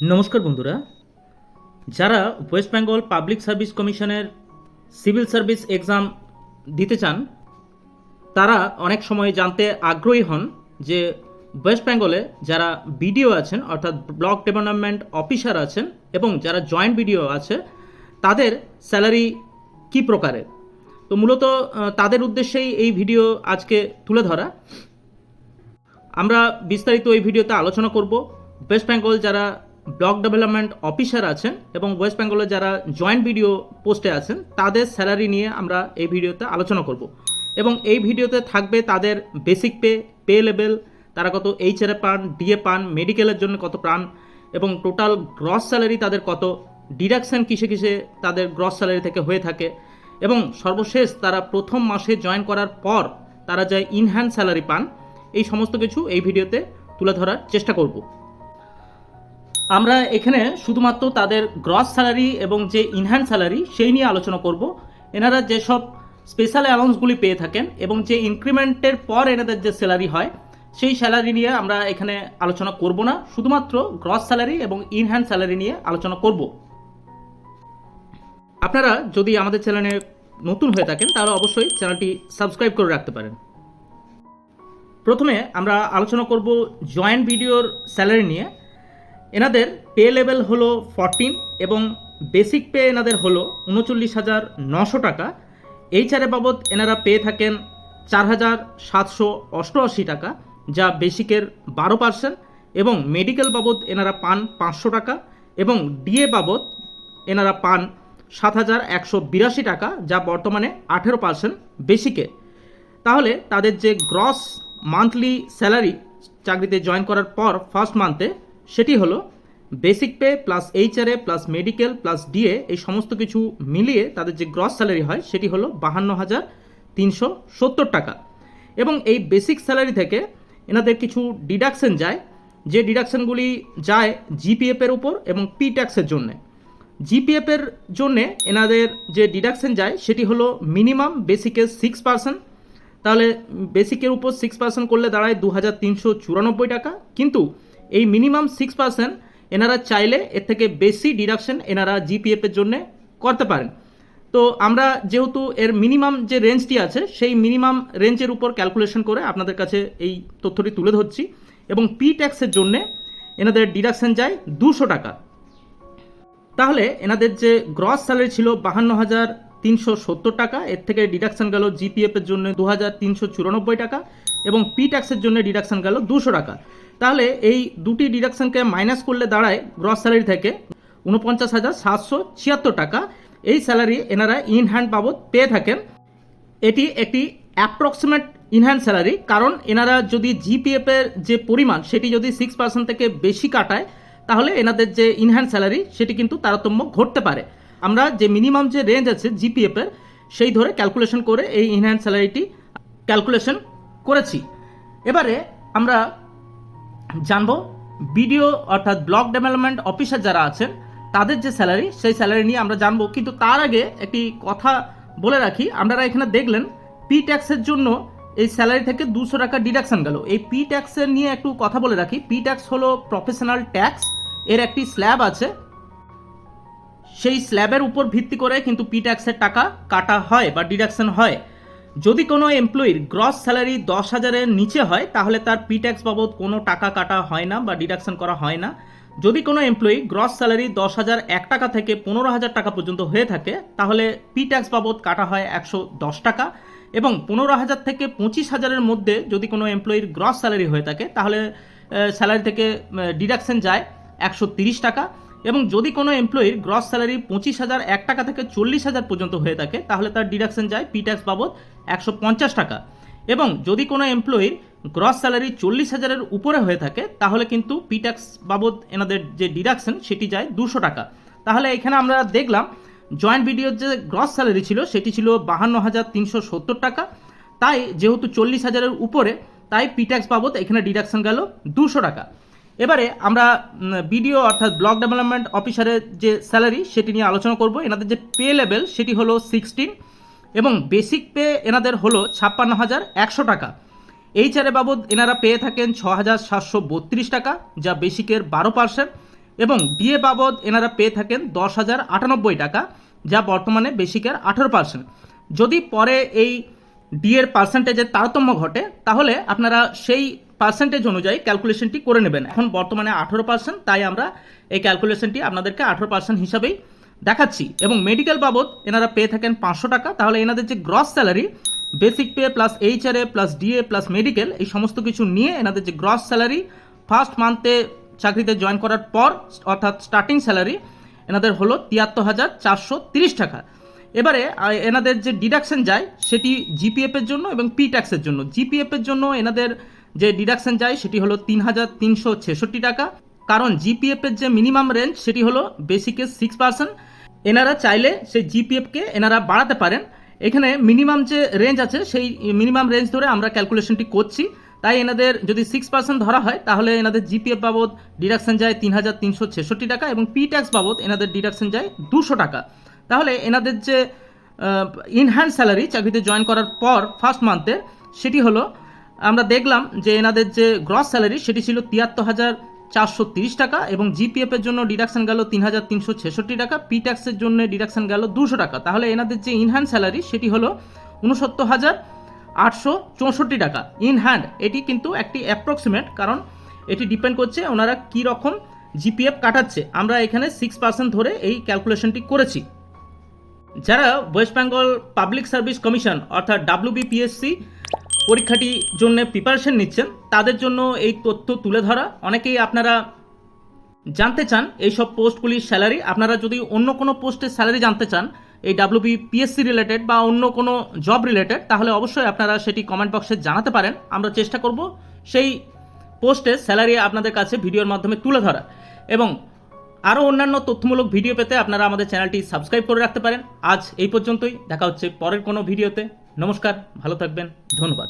নমস্কার বন্ধুরা। যারা ওয়েস্ট বেঙ্গল পাবলিক সার্ভিস কমিশনের সিভিল সার্ভিস এক্সাম দিতে চান, তারা অনেক সময় জানতে আগ্রহী হন যে ওয়েস্ট বেঙ্গলে যারা বিডিও আছেন, অর্থাৎ ব্লক ডেভেলপমেন্ট অফিসার আছেন এবং যারা জয়েন্ট বিডিও আছে, তাদের স্যালারি কী প্রকারের? তো মূলত তাদের উদ্দেশ্যেই এই ভিডিও আজকে তুলে ধরা। আমরা বিস্তারিত এই ভিডিওতে আলোচনা করব। ওয়েস্ট বেঙ্গল যারা ব্লক ডেভেলপমেন্ট অফিসার আছেন এবং ওয়েস্ট বেঙ্গলে যারা জয়েন্ট ভিডিও পোস্টে আছেন, তাদের স্যালারি নিয়ে আমরা এই ভিডিওতে আলোচনা করব। এবং এই ভিডিওতে থাকবে তাদের বেসিক পে পে লেভেল, তারা কত এইচআরএ পান, ডিএ পান, মেডিকেলের জন্য কত পান এবং টোটাল গ্রস স্যালারি তাদের কত, ডিডাকশন কিসে কিসে তাদের গ্রস স্যালারি থেকে হয়ে থাকে, এবং সর্বশেষ তারা প্রথম মাসে জয়েন করার পর তারা যে ইনহ্যান্ড স্যালারি পান, এই সমস্ত কিছু এই ভিডিওতে তুলে ধরার চেষ্টা করব। আমরা এখানে শুধুমাত্র তাদের গ্রস স্যালারি এবং যে ইনহ্যান্ড স্যালারি সেই নিয়ে আলোচনা করব। এনারা যেসব স্পেশাল অ্যালাউন্সগুলি পেয়ে থাকেন এবং যে ইনক্রিমেন্টের পর এনাদের যে স্যালারি হয়, সেই স্যালারি নিয়ে আমরা এখানে আলোচনা করব না। শুধুমাত্র গ্রস স্যালারি এবং ইনহ্যান্ড স্যালারি নিয়ে আলোচনা করব। আপনারা যদি আমাদের চ্যানেলে নতুন হয়ে থাকেন, তাহলে অবশ্যই চ্যানেলটি সাবস্ক্রাইব করে রাখতে পারেন। প্রথমে আমরা আলোচনা করব জয়েন্ট ভিডিওর স্যালারি নিয়ে। এনাদের পে লেভেল হলো ফরটিন এবং বেসিক পে এনাদের হলো উনচল্লিশ হাজার নশো টাকা। এইচআরএ বাবদ এনারা পেয়ে থাকেন চার হাজার সাতশো অষ্টআশি টাকা, যা বেসিকের বারো পার্সেন্ট এবং মেডিকেল বাবদ এনারা পান পাঁচশো টাকা এবং ডিএ বাবদ এনারা পান সাত হাজার একশো বিরাশি টাকা, যা বর্তমানে আঠেরো পার্সেন্ট বেসিকে। তাহলে তাদের যে গ্রস মান্থলি স্যালারি চাকরিতে জয়েন করার পর ফার্স্ট মান্থে সেটি হলো basic pay plus HRA plus medical plus DA এই সমস্ত কিছু মিলিয়ে তাদের যে গ্রস স্যালারি হয় সেটি হলো বাহান্ন হাজার তিনশো সত্তর টাকা। এবং এই বেসিক স্যালারি থেকে এনাদের কিছু ডিডাকশন যায়, যে ডিডাকশনগুলি যায় জিপিএফের উপর এবং পি ট্যাক্সের জন্যে। জিপিএফের জন্যে এনাদের যে ডিডাকশন যায় সেটি হলো মিনিমাম বেসিকের সিক্স পার্সেন্ট তাহলে বেসিকের উপর সিক্স পার্সেন্ট করলে দাঁড়ায় দু হাজার তিনশো চুরানব্বই টাকা। কিন্তু এই মিনিমাম সিক্স পার্সেন্ট এনারা চাইলে এর থেকে বেশি ডিডাকশন এনারা জিপিএফের জন্য করতে পারেন। তো আমরা যেহেতু এর মিনিমাম যে রেঞ্জটি আছে, সেই মিনিমাম রেঞ্জের উপর ক্যালকুলেশন করে আপনাদের কাছে এই তথ্যটি তুলে ধরছি এবং পি ট্যাক্সের জন্যে এনাদের ডিডাকশন যায় দুশো টাকা। তাহলে এনাদের যে গ্রস স্যালারি ছিল বাহান্ন হাজার তিনশো সত্তর টাকা, এর থেকে ডিডাকশন গেল জিপিএফের জন্য দু হাজার তিনশো চুরানব্বই টাকা এবং পি ট্যাক্সের জন্য ডিডাকশন গেল দুশো টাকা। তাহলে এই দুটি ডিডাকশনকে মাইনাস করলে দাঁড়ায় গ্রস স্যালারি থেকে উনপঞ্চাশ হাজার সাতশো ছিয়াত্তর টাকা। এই স্যালারি এনারা ইন হ্যান্ড বাবদ পেয়ে থাকেন। এটি একটি অ্যাপ্রক্সিমেট ইনহ্যান্ড স্যালারি কারণ এনারা যদি জিপিএফ এর যে পরিমাণ, সেটি যদি সিক্স পার্সেন্ট থেকে বেশি কাটায়, তাহলে এনাদের যে ইনহ্যান্ড স্যালারি সেটি কিন্তু তারতম্য ঘটতে পারে। আমরা যে মিনিমাম যে রেঞ্জ আছে জিপিএফ এর সেই ধরে ক্যালকুলেশন করে এই ইনহ্যান্ড স্যালারিটি ক্যালকুলেশন করেছি। এবারে আমরা জানব বিডিও অর্থাৎ ব্লক ডেভেলপমেন্ট অফিসার যারা আছেন, তাদের যে স্যালারি সেই স্যালারি নিয়ে আমরা জানব। কিন্তু তার আগে একটি কথা বলে রাখি, আপনারা এখানে দেখলেন পি ট্যাক্সের জন্য এই স্যালারি থেকে দুশো টাকা ডিডাকশন গেল। এই পি ট্যাক্সের নিয়ে একটু কথা বলে রাখি। পি ট্যাক্স হলো প্রফেশনাল ট্যাক্স এর একটি স্ল্যাব আছে। সেই স্ল্যাবের উপর ভিত্তি করে কিন্তু পি ট্যাক্সের টাকা কাটা হয় বা ডিডাকশন হয়। যদি কোনো এমপ্লয়ির গ্রস স্যালারি দশ হাজারের নিচে হয়, তাহলে তার পি ট্যাক্স বাবদ কোনো টাকা কাটা হয় না বা ডিডাকশন করা হয় না। যদি কোনো এমপ্লয়ি গ্রস স্যালারি দশ হাজার এক টাকা থেকে পনেরো হাজার টাকা পর্যন্ত হয়ে থাকে, তাহলে পি ট্যাক্স বাবদ কাটা হয় একশো দশ টাকা এবং পনেরো হাজার থেকে পঁচিশ হাজারের মধ্যে যদি কোনো এমপ্লয়ির গ্রস স্যালারি হয়ে থাকে, তাহলে স্যালারি থেকে ডিডাকশন যায় একশো তিরিশ টাকা। এবং যদি কোনো এমপ্লয়ির গ্রস স্যালারি পঁচিশ হাজার, এক টাকা থেকে চল্লিশ হাজার পর্যন্ত হয়ে থাকে, তাহলে তার ডিডাকশন যায় পি ট্যাক্স বাবদ একশো পঞ্চাশ টাকা। এবং যদি কোনো এমপ্লয়ির গ্রস স্যালারি চল্লিশ হাজারের উপরে হয়ে থাকে, তাহলে কিন্তু পি ট্যাক্স বাবদ এনাদের যে ডিডাকশন সেটি যায় দুশো টাকা। তাহলে এখানে আমরা দেখলাম জয়েন্ট ভিডিওর যে গ্রস স্যালারি ছিল, সেটি ছিল বাহান্ন হাজার তিনশো সত্তর টাকা। তাই যেহেতু চল্লিশ হাজারের উপরে, তাই পি ট্যাক্স বাবদ এখানে ডিডাকশন গেল দুশো টাকা। এবারে আমরা বিডিও অর্থাৎ ব্লক ডেভেলপমেন্ট অফিসারের যে স্যালারি সেটি নিয়ে আলোচনা করব। এনাদের যে পে লেভেল সেটি হলো সিক্সটিন এবং বেসিক পে এনাদের হলো ছাপ্পান্ন হাজার একশো টাকা। এইচআরএ বাবদ এনারা পেয়ে থাকেন ছ হাজার সাতশো বত্রিশ টাকা, যা বেসিকের বারো পার্সেন্ট এবং ডিএ বাবদ এনারা পেয়ে থাকেন দশ হাজার আটানব্বই টাকা, যা বর্তমানে বেসিকের আঠেরো পার্সেন্ট যদি পরে এই ডিএর পার্সেন্টেজের তারতম্য ঘটে, তাহলে আপনারা সেই পার্সেন্টেজ অনুযায়ী ক্যালকুলেশনটি করে নেবেন। এখন বর্তমানে আঠেরো পার্সেন্ট তাই আমরা এই ক্যালকুলেশনটি আপনাদেরকে আঠেরো পার্সেন্ট হিসাবেই দেখাচ্ছি। এবং মেডিকেল বাবদ এনারা পেয়ে থাকেন পাঁচশো টাকা। তাহলে এনাদের যে gross salary basic pay plus HRA plus DA plus medical এই সমস্ত কিছু নিয়ে এনাদের যে গ্রস স্যালারি ফার্স্ট মান্থে চাকরিতে জয়েন করার পর, অর্থাৎ স্টার্টিং স্যালারি এনাদের হলো তিয়াত্তর হাজার চারশো তিরিশ টাকা। এবারে এনাদের যে ডিডাকশন যায়, সেটি জিপিএফ এর জন্য এবং পি ট্যাক্সের জন্য। জিপিএফ এর জন্য এনাদের যে ডিডাকশন যায় সেটি হলো তিন হাজার তিনশো ছেষট্টি টাকা। কারণ জিপিএফ এর যে মিনিমাম রেঞ্জ সেটি হলো বেসিকে সিক্স পার্সেন্ট এনারা চাইলে সেই জিপিএফকে এনারা বাড়াতে পারেন। এখানে মিনিমাম যে রেঞ্জ আছে সেই মিনিমাম রেঞ্জ ধরে আমরা ক্যালকুলেশনটি করছি। তাই এনাদের যদি সিক্স পার্সেন্ট ধরা হয়, তাহলে এনাদের জিপিএফ বাবদ ডিডাকশন যায় তিন হাজার তিনশো ছেষট্টি টাকা এবং পি ট্যাক্স বাবদ এনাদের ডিডাকশন যায় দুশো টাকা। তাহলে এনাদের যে ইনহ্যান্ড স্যালারি চাকরিতে জয়েন করার পর ফার্স্ট মান্থে সেটি হলো আমরা দেখলাম যে এনাদের যে গ্রস স্যালারি সেটি ছিল তিয়াত্তর হাজার চারশো তিরিশ টাকা এবং জিপিএফ এর জন্য ডিডাকশন গেল তিন হাজার তিনশো ছেষট্টি টাকা পি ট্যাক্সের জন্য ডিডাকশন গেল দুশো টাকা। তাহলে এনাদের যে ইনহ্যান্ড স্যালারি সেটি হলো উনসত্তর হাজার আটশো চৌষট্টি টাকা। ইন হ্যান্ড এটি কিন্তু একটি অ্যাপ্রক্সিমেট কারণ এটি ডিপেন্ড করছে ওনারা কী রকম জিপিএফ কাটাচ্ছে। আমরা এখানে সিক্স পার্সেন্ট ধরে এই ক্যালকুলেশনটি করেছি। যারা West Bengal public service commission অর্থাৎ ডাব্লিউবিপিএসসি পরীক্ষাটির জন্য প্রিপারেশন নিচ্ছেন, তাদের জন্য এই তথ্য তুলে ধরা। অনেকেই আপনারা জানতে চান এই সব পোস্টগুলির স্যালারি আপনারা যদি অন্য কোনো পোস্টের স্যালারি জানতে চান, এই ডাব্লিউবি পিএসসি রিলেটেড বা অন্য কোনো জব রিলেটেড তাহলে অবশ্যই আপনারা সেটি কমেন্ট বক্সে জানাতে পারেন। আমরা চেষ্টা করব সেই পোস্টের স্যালারি আপনাদের কাছে ভিডিওর মাধ্যমে তুলে ধরা। এবং আরও অন্যান্য তথ্যমূলক ভিডিও পেতে আপনারা আমাদের চ্যানেলটি সাবস্ক্রাইব করে রাখতে পারেন। আজ এই পর্যন্তই। দেখা হচ্ছে পরের কোনো ভিডিওতে নমস্কার, ভালো থাকবেন। ধন্যবাদ।